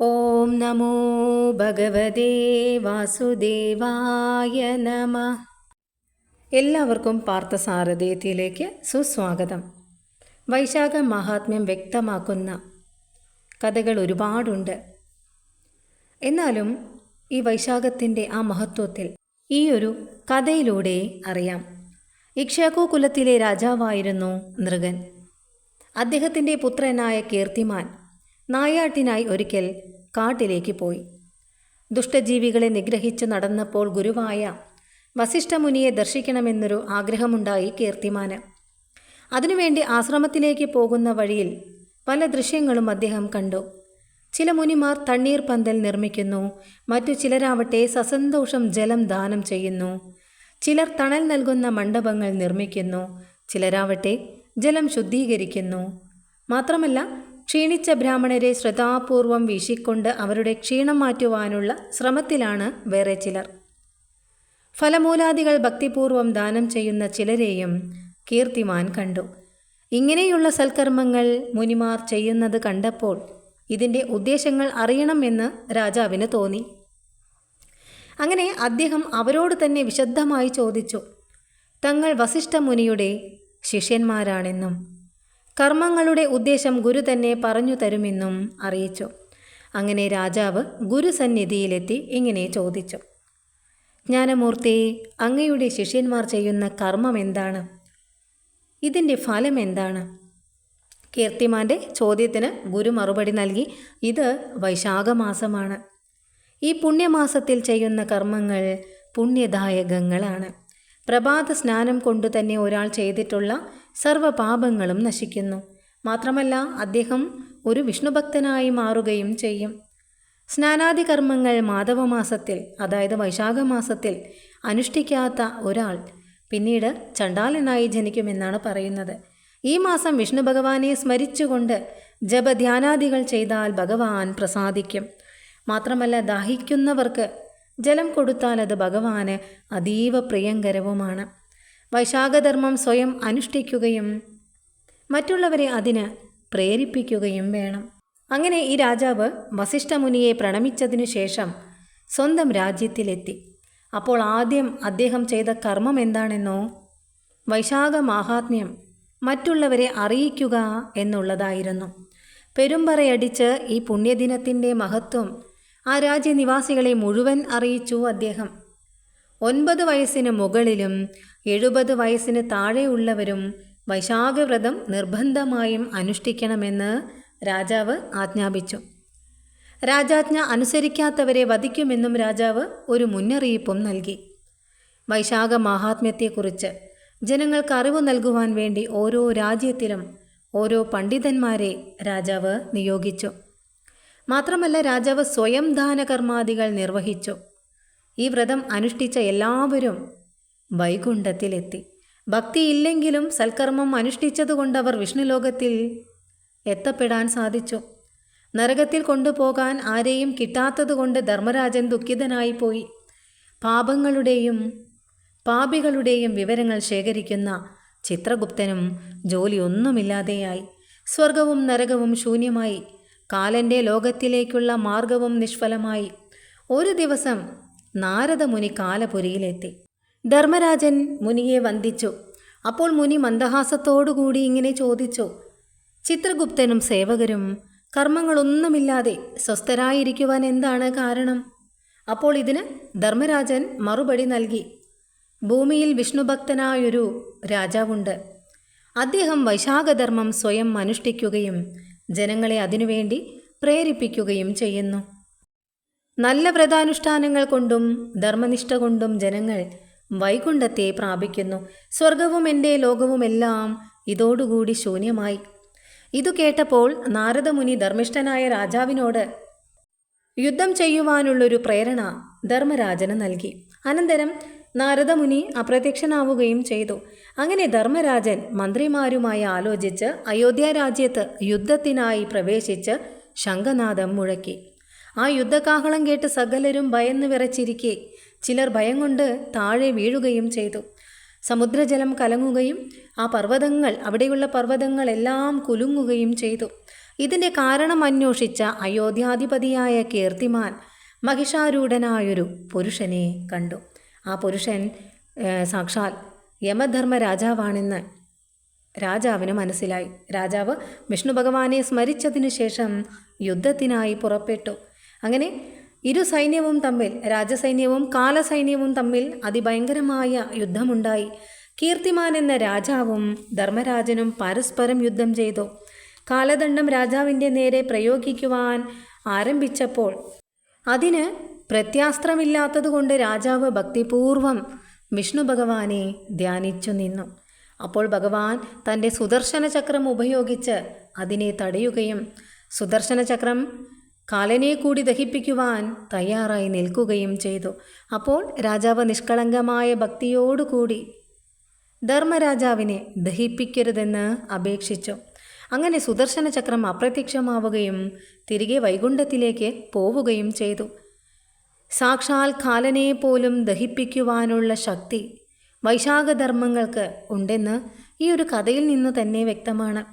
ഓം നമോ ഭഗവതേ വാസുദേവായ നമ. എല്ലാവർക്കും പാർത്ഥസാരഥേയത്തിലേക്ക് സുസ്വാഗതം. വൈശാഖ മഹാത്മ്യം വ്യക്തമാക്കുന്ന കഥകൾ ഒരുപാടുണ്ട്. എന്നാലും ഈ വൈശാഖത്തിന്റെ ആ മഹത്വത്തിൽ ഈ ഒരു കഥയിലൂടെ അറിയാം. ഇക്ഷാക്കു കുലത്തിലെ രാജാവായിരുന്നു നൃഗൻ അദ്ദേഹത്തിന്റെ പുത്രനായ കീർത്തിമാൻ നായാട്ടിനായി ഒരിക്കൽ കാട്ടിലേക്ക് പോയി. ദുഷ്ടജീവികളെ നിഗ്രഹിച്ചു നടന്നപ്പോൾ ഗുരുവായ വസിഷ്ഠമുനിയെ ദർശിക്കണമെന്നൊരു ആഗ്രഹമുണ്ടായി കീർത്തിമാന്. അതിനുവേണ്ടി ആശ്രമത്തിലേക്ക് പോകുന്ന വഴിയിൽ പല ദൃശ്യങ്ങളും അദ്ദേഹം കണ്ടു. ചില മുനിമാർ തണ്ണീർ പന്തൽ നിർമ്മിക്കുന്നു മറ്റു ചിലരാവട്ടെ സസന്തോഷം ജലം ദാനം ചെയ്യുന്നു ചിലർ തണൽ നൽകുന്ന മണ്ഡപങ്ങൾ നിർമ്മിക്കുന്നു ചിലരാവട്ടെ ജലം ശുദ്ധീകരിക്കുന്നു. മാത്രമല്ല ക്ഷീണിച്ച ബ്രാഹ്മണരെ ശ്രദ്ധാപൂർവം വീശിക്കൊണ്ട് അവരുടെ ക്ഷീണം മാറ്റുവാനുള്ള ശ്രമത്തിലാണ് വേറെ ചിലർ. ഫലമൂലാദികൾ ഭക്തിപൂർവം ദാനം ചെയ്യുന്ന ചിലരെയും കീർത്തിമാൻ കണ്ടു. ഇങ്ങനെയുള്ള സൽക്കർമ്മങ്ങൾ മുനിമാർ ചെയ്യുന്നത് കണ്ടപ്പോൾ ഇതിന്റെ ഉദ്ദേശങ്ങൾ അറിയണമെന്ന് രാജാവിന് തോന്നി. അങ്ങനെ അദ്ദേഹം അവരോട് തന്നെ വിശദമായി ചോദിച്ചു. തങ്ങൾ വസിഷ്ഠ മുനിയുടെ ശിഷ്യന്മാരാണെന്നും കർമ്മങ്ങളുടെ ഉദ്ദേശം ഗുരു തന്നെ പറഞ്ഞു തരുമെന്നും അറിയിച്ചു. അങ്ങനെ രാജാവ് ഗുരുസന്നിധിയിലെത്തി ഇങ്ങനെ ചോദിച്ചു. ജ്ഞാനമൂർത്തി അങ്ങയുടെ ശിഷ്യന്മാർ ചെയ്യുന്ന കർമ്മം എന്താണ്? ഇതിന്റെ ഫലം എന്താണ്? കീർത്തിമാന്റെ ചോദ്യത്തിന് ഗുരു മറുപടി നൽകി ഇത് വൈശാഖമാസമാണ്. ഈ പുണ്യമാസത്തിൽ ചെയ്യുന്ന കർമ്മങ്ങൾ പുണ്യദായകങ്ങളാണ്. പ്രഭാത സ്നാനം കൊണ്ടു തന്നെ ഒരാൾ ചെയ്തിട്ടുള്ള സർവപാപങ്ങളും നശിക്കുന്നു. മാത്രമല്ല അദ്ദേഹം ഒരു വിഷ്ണുഭക്തനായി മാറുകയും ചെയ്യും. സ്നാനാദി കർമ്മങ്ങൾ മാധവമാസത്തിൽ അതായത് വൈശാഖമാസത്തിൽ അനുഷ്ഠിക്കാത്ത ഒരാൾ പിന്നീട് ചണ്ടാലനായി ജനിക്കുമെന്നാണ് പറയുന്നത്. ഈ മാസം വിഷ്ണു ഭഗവാനെ സ്മരിച്ചുകൊണ്ട് ജപധ്യാനാദികൾ ചെയ്താൽ ഭഗവാൻ പ്രസാദിക്കും. മാത്രമല്ല ദാഹിക്കുന്നവർക്ക് ജലം കൊടുത്താൽ അത് ഭഗവാന് അതീവ പ്രിയങ്കരവുമാണ്. വൈശാഖധർമ്മം സ്വയം അനുഷ്ഠിക്കുകയും മറ്റുള്ളവരെ അതിന് പ്രേരിപ്പിക്കുകയും വേണം. അങ്ങനെ ഈ രാജാവ് വസിഷ്ഠമുനിയെ പ്രണമിച്ചതിനു ശേഷം സ്വന്തം രാജ്യത്തിലെത്തി. അപ്പോൾ ആദ്യം അദ്ദേഹം ചെയ്ത കർമ്മം എന്താണെന്നോ? വൈശാഖ മാഹാത്മ്യം മറ്റുള്ളവരെ അറിയിക്കുക എന്നുള്ളതായിരുന്നു. പെരുമ്പറയടിച്ച് ഈ പുണ്യദിനത്തിന്റെ മഹത്വം ആ രാജ്യനിവാസികളെ മുഴുവൻ അറിയിച്ചു അദ്ദേഹം. ഒൻപത് വയസ്സിന് മുകളിലും എഴുപത് വയസ്സിന് താഴെയുള്ളവരും വൈശാഖവ്രതം നിർബന്ധമായും അനുഷ്ഠിക്കണമെന്ന് രാജാവ് ആജ്ഞാപിച്ചു. രാജാജ്ഞ അനുസരിക്കാത്തവരെ വധിക്കുമെന്നും രാജാവ് ഒരു മുന്നറിയിപ്പും നൽകി. വൈശാഖ മഹാത്മ്യത്തെക്കുറിച്ച് ജനങ്ങൾക്ക് അറിവ് നൽകുവാൻ വേണ്ടി ഓരോ രാജ്യത്തിലും ഓരോ പണ്ഡിതന്മാരെ രാജാവ് നിയോഗിച്ചു. മാത്രമല്ല രാജാവ് സ്വയം ദാനകർമാദികൾ നിർവഹിച്ചു. ഈ വ്രതം അനുഷ്ഠിച്ച എല്ലാവരും വൈകുണ്ഠത്തിലെത്തി. ഭക്തിയില്ലെങ്കിലും സൽക്കർമ്മം അനുഷ്ഠിച്ചതുകൊണ്ട് അവർ വിഷ്ണുലോകത്തിൽ എത്തപ്പെടാൻ സാധിച്ചു. നരകത്തിൽ കൊണ്ടുപോകാൻ ആരെയും കിട്ടാത്തതുകൊണ്ട് ധർമ്മരാജൻ ദുഃഖിതനായി പോയി പാപങ്ങളുടെയും പാപികളുടെയും വിവരങ്ങൾ ശേഖരിക്കുന്ന ചിത്രഗുപ്തനും ജോലിയൊന്നുമില്ലാതെയായി. സ്വർഗവും നരകവും ശൂന്യമായി. കാലന്റെ ലോകത്തിലേക്കുള്ള മാർഗവും നിഷ്ഫലമായി. ഒരു ദിവസം നാരദമുനി കാലപുരിയിലെത്തി. ധർമ്മരാജൻ മുനിയെ വന്ദിച്ചു. അപ്പോൾ മുനി മന്ദഹാസത്തോടുകൂടി ഇങ്ങനെ ചോദിച്ചു ചിത്രഗുപ്തനും സേവകരും കർമ്മങ്ങളൊന്നുമില്ലാതെ സ്വസ്ഥരായിരിക്കുവാൻ എന്താണ് കാരണം? അപ്പോൾ ഇതിന് ധർമ്മരാജൻ മറുപടി നൽകി ഭൂമിയിൽ വിഷ്ണുഭക്തനായൊരു രാജാവുണ്ട്. അദ്ദേഹം വൈശാഖധർമ്മം സ്വയം അനുഷ്ഠിക്കുകയും ജനങ്ങളെ അതിനുവേണ്ടി പ്രേരിപ്പിക്കുകയും ചെയ്യുന്നു. നല്ല വ്രതാനുഷ്ഠാനങ്ങൾ കൊണ്ടും ധർമ്മനിഷ്ഠ കൊണ്ടും ജനങ്ങൾ വൈകുണ്ഠത്തെ പ്രാപിക്കുന്നു. സ്വർഗവും എന്റെ ലോകവുമെല്ലാം ഇതോടുകൂടി ശൂന്യമായി. ഇതു കേട്ടപ്പോൾ നാരദമുനി ധർമ്മിഷ്ഠനായ രാജാവിനോട് യുദ്ധം ചെയ്യുവാനുള്ളൊരു പ്രേരണ ധർമ്മരാജന് നൽകി. അനന്തരം നാരദമുനി അപ്രത്യക്ഷനാവുകയും ചെയ്തു. അങ്ങനെ ധർമ്മരാജൻ മന്ത്രിമാരുമായി ആലോചിച്ച് അയോധ്യ രാജ്യത്ത് യുദ്ധത്തിനായി പ്രവേശിച്ച് ശംഖനാഥം മുഴക്കി. ആ യുദ്ധകാഹളം കേട്ട് സകലരും ഭയന്നു വിറച്ചിരിക്കെ. ചിലർ ഭയം കൊണ്ട് താഴെ വീഴുകയും ചെയ്തു. സമുദ്രജലം കലങ്ങുകയും ആ പർവതങ്ങൾ അവിടെയുള്ള പർവതങ്ങളെല്ലാം കുലുങ്ങുകയും ചെയ്തു. ഇതിന്റെ കാരണം അന്വേഷിച്ച അയോധ്യാധിപതിയായ കീർത്തിമാൻ മഹിഷാരൂഢനായൊരു പുരുഷനെ കണ്ടു. ആ പുരുഷൻ സാക്ഷാൽ യമധർമ്മ രാജാവാണെന്ന് രാജാവിന് മനസ്സിലായി. രാജാവ് വിഷ്ണു ഭഗവാനെ സ്മരിച്ചതിനു ശേഷം യുദ്ധത്തിനായി പുറപ്പെട്ടു. അങ്ങനെ ഇരു സൈന്യവും തമ്മിൽ രാജസൈന്യവും കാലസൈന്യവും തമ്മിൽ അതിഭയങ്കരമായ യുദ്ധമുണ്ടായി. കീർത്തിമാൻ എന്ന രാജാവും ധർമ്മരാജനും പരസ്പരം യുദ്ധം ചെയ്തു. കാലദണ്ഡം രാജാവിന്റെ നേരെ പ്രയോഗിക്കുവാൻ ആരംഭിച്ചപ്പോൾ അതിന് പ്രത്യാസ്ത്രമില്ലാത്തതുകൊണ്ട് രാജാവ് ഭക്തിപൂർവം വിഷ്ണു ഭഗവാനെ ധ്യാനിച്ചു നിന്നു. അപ്പോൾ ഭഗവാൻ തന്റെ സുദർശന ചക്രം ഉപയോഗിച്ച് അതിനെ തടയുകയും സുദർശന ചക്രം കാലനെ കൂടി ദഹിപ്പിക്കുവാൻ തയ്യാറായി നിൽക്കുകയും ചെയ്തു. അപ്പോൾ രാജാവ് നിഷ്കളങ്കമായ ഭക്തിയോടുകൂടി ധർമ്മരാജാവിനെ ദഹിപ്പിക്കരുതെന്ന് അപേക്ഷിച്ചു. അങ്ങനെ സുദർശന ചക്രം അപ്രത്യക്ഷമാവുകയും തിരികെ വൈകുണ്ഠത്തിലേക്ക് പോവുകയും ചെയ്തു. സാക്ഷാൽ കാലനെ പോലും ദഹിപ്പിക്കുവാനുള്ള ശക്തി വൈശാഖധർമ്മങ്ങൾക്ക് ഉണ്ടെന്ന് ഈ ഒരു കഥയിൽ നിന്ന് തന്നെ വ്യക്തമാണ്.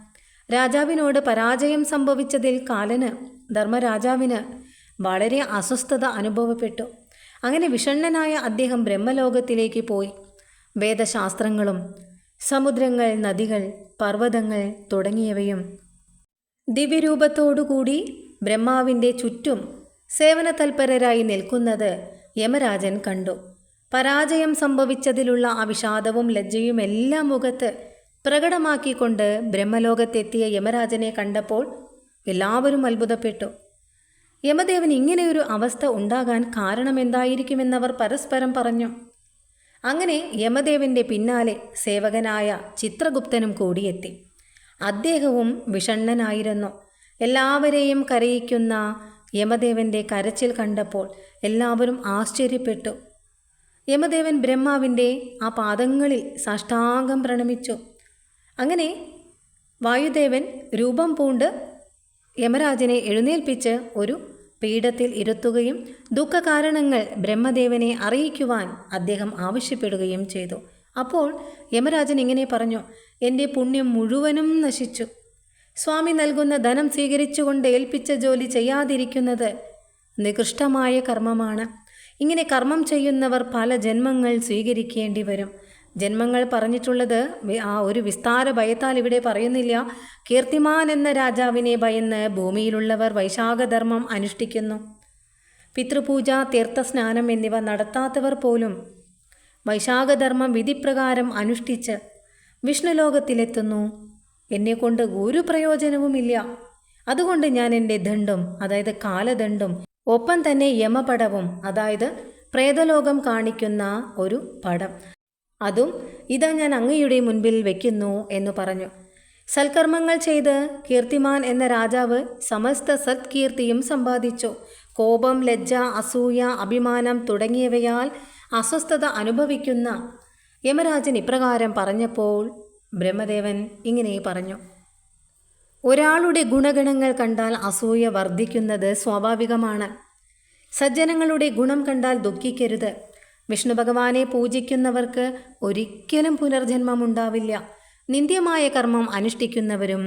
രാജാവിനോട് പരാജയം സംഭവിച്ചതിൽ കാലന് ധർമ്മരാജാവിന് വളരെ അസ്വസ്ഥത അനുഭവപ്പെട്ടു. അങ്ങനെ വിഷണ്ണനായ അദ്ദേഹം ബ്രഹ്മലോകത്തിലേക്ക് പോയി. വേദശാസ്ത്രങ്ങളും സമുദ്രങ്ങൾ നദികൾ പർവതങ്ങൾ തുടങ്ങിയവയും ദിവ്യരൂപത്തോടുകൂടി ബ്രഹ്മാവിന്റെ ചുറ്റും സേവനതൽപരരായി നിൽക്കുന്നത് യമരാജൻ കണ്ടു. പരാജയം സംഭവിച്ചതിലുള്ള ആ വിഷാദവും ലജ്ജയും എല്ലാം മുഖത്ത് പ്രകടമാക്കിക്കൊണ്ട് ബ്രഹ്മലോകത്തെത്തിയ യമരാജനെ കണ്ടപ്പോൾ എല്ലാവരും അത്ഭുതപ്പെട്ടു. യമദേവൻ ഇങ്ങനെയൊരു അവസ്ഥ ഉണ്ടാകാൻ കാരണമെന്തായിരിക്കുമെന്നവർ പരസ്പരം പറഞ്ഞു. അങ്ങനെ യമദേവന്റെ പിന്നാലെ സേവകനായ ചിത്രഗുപ്തനും കൂടിയെത്തി അദ്ദേഹവും വിഷണ്ണനായിരുന്നു. എല്ലാവരെയും കരയിക്കുന്ന യമദേവന്റെ കരച്ചിൽ കണ്ടപ്പോൾ എല്ലാവരും ആശ്ചര്യപ്പെട്ടു. യമദേവൻ ബ്രഹ്മാവിന്റെ ആ പാദങ്ങളിൽ സാഷ്ടാംഗം പ്രണമിച്ചു. അങ്ങനെ വായുദേവൻ രൂപം പൂണ്ട് യമരാജനെ എഴുന്നേൽപ്പിച്ച് ഒരു പീഠത്തിൽ ഇരുത്തുകയും ദുഃഖകാരണങ്ങൾ ബ്രഹ്മദേവനെ അറിയിക്കുവാൻ അദ്ദേഹം ആവശ്യപ്പെടുകയും ചെയ്തു. അപ്പോൾ യമരാജൻ ഇങ്ങനെ പറഞ്ഞു എന്റെ പുണ്യം മുഴുവനും നശിച്ചു. സ്വാമി നൽകുന്ന ധനം സ്വീകരിച്ചുകൊണ്ട് ഏൽപ്പിച്ച ജോലി ചെയ്യാതിരിക്കുന്നത് നികൃഷ്ടമായ കർമ്മമാണ്. ഇങ്ങനെ കർമ്മം ചെയ്യുന്നവർ പല ജന്മങ്ങൾ സ്വീകരിക്കേണ്ടി വരും. ജന്മങ്ങൾ പറഞ്ഞിട്ടുള്ളത് ആ ഒരു വിസ്താര ഭയത്താൽ ഇവിടെ പറയുന്നില്ല. കീർത്തിമാൻ എന്ന രാജാവിനെ ഭയന്ന് ഭൂമിയിലുള്ളവർ വൈശാഖധർമ്മം അനുഷ്ഠിക്കുന്നു. പിതൃപൂജ തീർത്ഥസ്നാനം എന്നിവ നടത്താത്തവർ പോലും വൈശാഖധർമ്മം വിധിപ്രകാരം അനുഷ്ഠിച്ച് വിഷ്ണുലോകത്തിലെത്തുന്നു. എന്നെക്കൊണ്ട് ഒരു പ്രയോജനവുമില്ല. അതുകൊണ്ട് ഞാൻ എന്റെ ദണ്ഡും അതായത് കാലദണ്ഡും ഒപ്പം തന്നെ യമപടവും അതായത് പ്രേതലോകം കാണിക്കുന്ന ഒരു പടം. അതും ഇതാ ഞാൻ അങ്ങയുടെ മുൻപിൽ വയ്ക്കുന്നു എന്ന് പറഞ്ഞു. സൽക്കർമ്മങ്ങൾ ചെയ്ത് കീർത്തിമാൻ എന്ന രാജാവ് സമസ്ത സത്കീർത്തിയും സമ്പാദിച്ചു. കോപം ലജ്ജ അസൂയ അഭിമാനം തുടങ്ങിയവയാൽ അസ്വസ്ഥത അനുഭവിക്കുന്ന യമരാജൻ ഇപ്രകാരം പറഞ്ഞപ്പോൾ ബ്രഹ്മദേവൻ ഇങ്ങനെ പറഞ്ഞു. ഒരാളുടെ ഗുണഗണങ്ങൾ കണ്ടാൽ അസൂയ വർദ്ധിക്കുന്നത് സ്വാഭാവികമാണ്. സജ്ജനങ്ങളുടെ ഗുണം കണ്ടാൽ ദുഃഖിക്കരുത്. വിഷ്ണു ഭഗവാനെ പൂജിക്കുന്നവർക്ക് ഒരിക്കലും പുനർജന്മം ഉണ്ടാവില്ല നിന്ദ്യമായ കർമ്മം അനുഷ്ഠിക്കുന്നവരും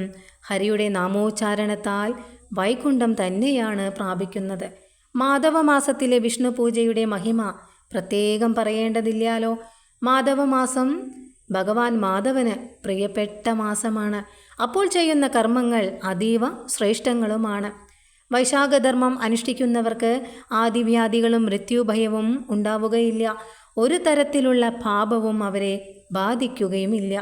ഹരിയുടെ നാമോച്ചാരണത്താൽ വൈകുണ്ഠം തന്നെയാണ് പ്രാപിക്കുന്നത്. മാധവമാസത്തിലെ വിഷ്ണു പൂജയുടെ മഹിമ പ്രത്യേകം പറയേണ്ടതില്ലാലോ മാധവമാസം ഭഗവാൻ മാധവന് പ്രിയപ്പെട്ട മാസമാണ്. അപ്പോൾ ചെയ്യുന്ന കർമ്മങ്ങൾ അതീവ ശ്രേഷ്ഠങ്ങളുമാണ്. വൈശാഖധർമ്മം അനുഷ്ഠിക്കുന്നവർക്ക് ആദിവ്യാധികളും മൃത്യുഭയവും ഉണ്ടാവുകയില്ല. ഒരു തരത്തിലുള്ള പാപവും അവരെ ബാധിക്കുകയുമില്ല.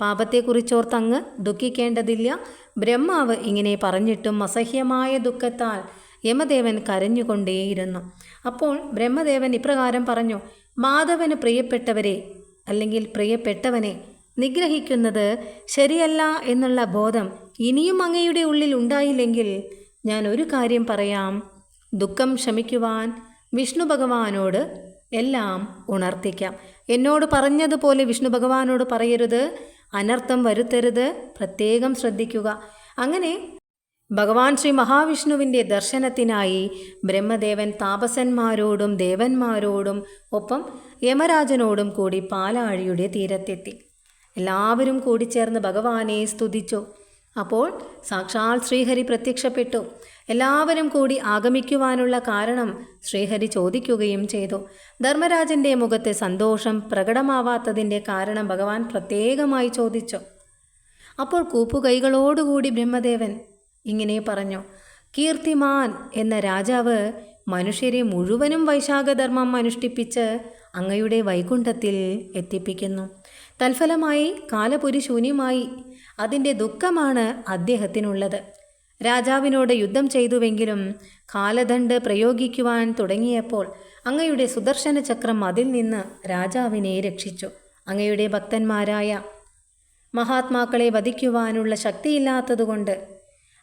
പാപത്തെക്കുറിച്ചോർത്തങ്ങ് ദുഃഖിക്കേണ്ടതില്ല. ബ്രഹ്മാവ് ഇങ്ങനെ പറഞ്ഞിട്ടും അസഹ്യമായ ദുഃഖത്താൽ യമദേവൻ കരഞ്ഞുകൊണ്ടേയിരുന്നു. അപ്പോൾ ബ്രഹ്മദേവൻ ഇപ്രകാരം പറഞ്ഞു മാധവന് പ്രിയപ്പെട്ടവരെ അല്ലെങ്കിൽ പ്രിയപ്പെട്ടവനെ നിഗ്രഹിക്കുന്നത് ശരിയല്ല എന്നുള്ള ബോധം ഇനിയും അങ്ങയുടെ ഉള്ളിൽ ഉണ്ടായില്ലെങ്കിൽ ഞാൻ ഒരു കാര്യം പറയാം. ദുഃഖം ശമിക്കുവാൻ വിഷ്ണു ഭഗവാനോട് എല്ലാം ഉണർത്തിക്കാം. എന്നോട് പറഞ്ഞതുപോലെ വിഷ്ണു ഭഗവാനോട് പറയരുത്. അനർത്ഥം വരുത്തരുത്. പ്രത്യേകം ശ്രദ്ധിക്കുക. അങ്ങനെ ഭഗവാൻ ശ്രീ മഹാവിഷ്ണുവിന്റെ ദർശനത്തിനായി ബ്രഹ്മദേവൻ താപസന്മാരോടും ദേവന്മാരോടും ഒപ്പം യമരാജനോടും കൂടി പാലാഴിയുടെ തീരത്തെത്തി. എല്ലാവരും കൂടിച്ചേർന്ന് ഭഗവാനെ സ്തുതിച്ചു. അപ്പോൾ സാക്ഷാൽ ശ്രീഹരി പ്രത്യക്ഷപ്പെട്ടു. എല്ലാവരും കൂടി ആഗമിക്കുവാനുള്ള കാരണം ശ്രീഹരി ചോദിക്കുകയും ചെയ്തു. ധർമ്മരാജന്റെ മുഖത്തെ സന്തോഷം പ്രകടമാവാത്തതിന്റെ കാരണം ഭഗവാൻ പ്രത്യേകമായി ചോദിച്ചു. അപ്പോൾ കൂപ്പുകൈകളോടുകൂടി ബ്രഹ്മദേവൻ ഇങ്ങനെ പറഞ്ഞു കീർത്തിമാൻ എന്ന രാജാവ് മനുഷ്യരെ മുഴുവനും വൈശാഖധർമ്മം അനുഷ്ഠിപ്പിച്ച് അങ്ങയുടെ വൈകുണ്ഠത്തിൽ എത്തിപ്പിക്കുന്നു. തൽഫലമായി കാലപുരി ശൂന്യമായി അതിന്റെ ദുഃഖമാണ് അദ്ദേഹത്തിനുള്ളത്. രാജാവിനോട് യുദ്ധം ചെയ്തുവെങ്കിലും കാലദണ്ഡ് പ്രയോഗിക്കുവാൻ തുടങ്ങിയപ്പോൾ അങ്ങയുടെ സുദർശന ചക്രം അതിൽ നിന്ന് രാജാവിനെ രക്ഷിച്ചു. അങ്ങയുടെ ഭക്തന്മാരായ മഹാത്മാക്കളെ വധിക്കുവാനുള്ള ശക്തിയില്ലാത്തതുകൊണ്ട്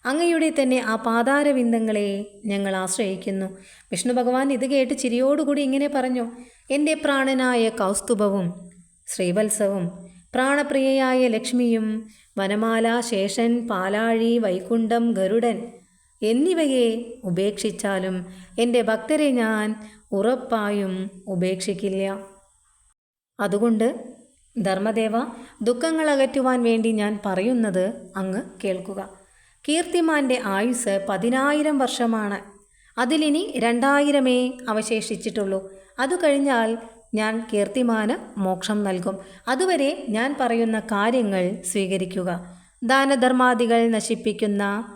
അങ്ങയുടെ തന്നെ ആ പാതാരവിന്ദങ്ങളെ ഞങ്ങൾ ആശ്രയിക്കുന്നു. വിഷ്ണു ഭഗവാൻ ഇത് കേട്ട് ചിരിയോടുകൂടി ഇങ്ങനെ പറഞ്ഞു എന്റെ പ്രാണനായ കൗസ്തുഭവും ശ്രീവത്സവും പ്രാണപ്രിയയായ ലക്ഷ്മിയും വനമാല ശേഷൻ പാലാഴി വൈകുണ്ഠം ഗരുഡൻ എന്നിവയെ ഉപേക്ഷിച്ചാലും എന്റെ ഭക്തരെ ഞാൻ ഉറപ്പായും ഉപേക്ഷിക്കില്ല. അതുകൊണ്ട് ധർമ്മദേവ ദുഃഖങ്ങൾ അകറ്റുവാൻ വേണ്ടി ഞാൻ പറയുന്നത് അങ്ങ് കേൾക്കുക. കീർത്തിമാന്റെ ആയുസ് പതിനായിരം വർഷമാണ്. അതിലിനി രണ്ടായിരമേ അവശേഷിച്ചിട്ടുള്ളൂ. അതു കഴിഞ്ഞാൽ ഞാൻ കീർത്തിമാന് മോക്ഷം നൽകും. അതുവരെ ഞാൻ പറയുന്ന കാര്യങ്ങൾ സ്വീകരിക്കുക. ദാനധർമാദികൾ നശിപ്പിക്കുന്ന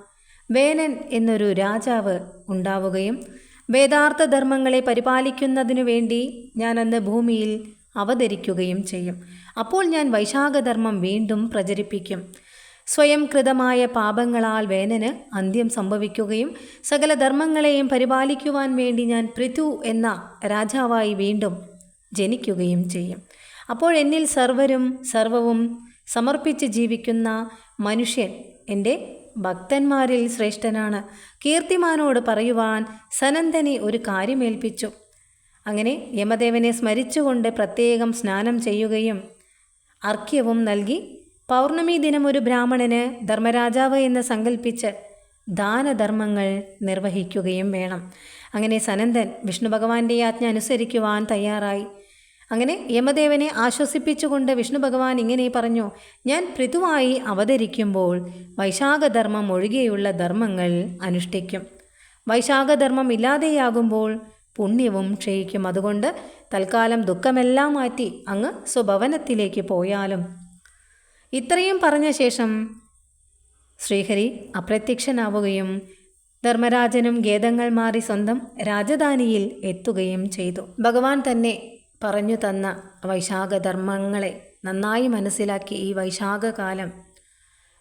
വേനൻ എന്നൊരു രാജാവ് ഉണ്ടാവുകയും വേദാർത്ഥ ധർമ്മങ്ങളെ പരിപാലിക്കുന്നതിനു വേണ്ടി ഞാൻ അന്ന് ഭൂമിയിൽ അവതരിക്കുകയും ചെയ്യും. അപ്പോൾ ഞാൻ വൈശാഖധർമ്മം വീണ്ടും പ്രചരിപ്പിക്കും. സ്വയം കൃതമായ പാപങ്ങളാൽ വേനന് അന്ത്യം സംഭവിക്കുകയും സകല ധർമ്മങ്ങളെയും പരിപാലിക്കുവാൻ വേണ്ടി ഞാൻ പൃഥു എന്ന രാജാവായി വീണ്ടും ജനിക്കുകയും ചെയ്യും. അപ്പോൾ എന്നിൽ സർവരും സർവവും സമർപ്പിച്ച് ജീവിക്കുന്ന മനുഷ്യൻ എന്റെ ഭക്തന്മാരിൽ ശ്രേഷ്ഠനാണ്. കീർത്തിമാനോട് പറയുവാൻ സനന്ദനെ ഒരു കാര്യമേൽപ്പിച്ചു. അങ്ങനെ യമദേവനെ സ്മരിച്ചുകൊണ്ട് പ്രത്യേകം സ്നാനം ചെയ്യുകയും അർഘ്യവും നൽകി പൗർണമി ദിനം ഒരു ബ്രാഹ്മണന് ധർമ്മരാജാവ് എന്ന് സങ്കല്പിച്ച് ദാനധർമ്മങ്ങൾ നിർവഹിക്കുകയും വേണം. അങ്ങനെ സനന്ദൻ വിഷ്ണു ഭഗവാന്റെ ആജ്ഞ അനുസരിക്കുവാൻ തയ്യാറായി. അങ്ങനെ യമദേവനെ ആശ്വസിപ്പിച്ചുകൊണ്ട് വിഷ്ണു ഭഗവാൻ ഇങ്ങനെ പറഞ്ഞു ഞാൻ പൃഥുവായി അവതരിക്കുമ്പോൾ വൈശാഖധർമ്മം ഒഴികെയുള്ള ധർമ്മങ്ങൾ അനുഷ്ഠിക്കും. വൈശാഖധർമ്മം ഇല്ലാതെയാകുമ്പോൾ പുണ്യവും ക്ഷയിക്കും. അതുകൊണ്ട് തൽക്കാലം ദുഃഖമെല്ലാം മാറ്റി അങ്ങ് സ്വഭവനത്തിലേക്ക് പോയാലും ഇത്രയും പറഞ്ഞ ശേഷം ശ്രീഹരി അപ്രത്യക്ഷനാവുകയും ധർമ്മരാജനും ഗേദങ്ങൾ മാറി സ്വന്തം രാജധാനിയിൽ എത്തുകയും ചെയ്തു. ഭഗവാൻ തന്നെ പറഞ്ഞു തന്ന വൈശാഖധർമ്മങ്ങളെ നന്നായി മനസ്സിലാക്കി ഈ വൈശാഖകാലം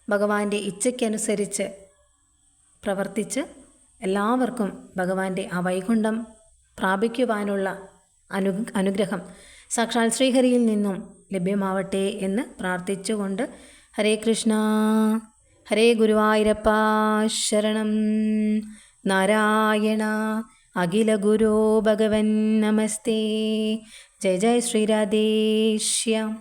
ഭഗവാന്റെ ഇച്ഛയ്ക്കനുസരിച്ച് പ്രവർത്തിച്ച് എല്ലാവർക്കും ഭഗവാന്റെ ആ വൈകുണ്ഠം പ്രാപിക്കുവാനുള്ള അനു അനുഗ്രഹം സാക്ഷാൽ ശ്രീഹരിയിൽ നിന്നും ലഭ്യമാവട്ടെ എന്ന് പ്രാർത്ഥിച്ചുകൊണ്ട് ഹരേ കൃഷ്ണ ഹരേ ഗുരുവായൂരപ്പ ശരണം. നാരായണ അഖില ഗുരോ ഭഗവൻ നമസ്തേ. ജയ ജയ ശ്രീരാധേശ്യാം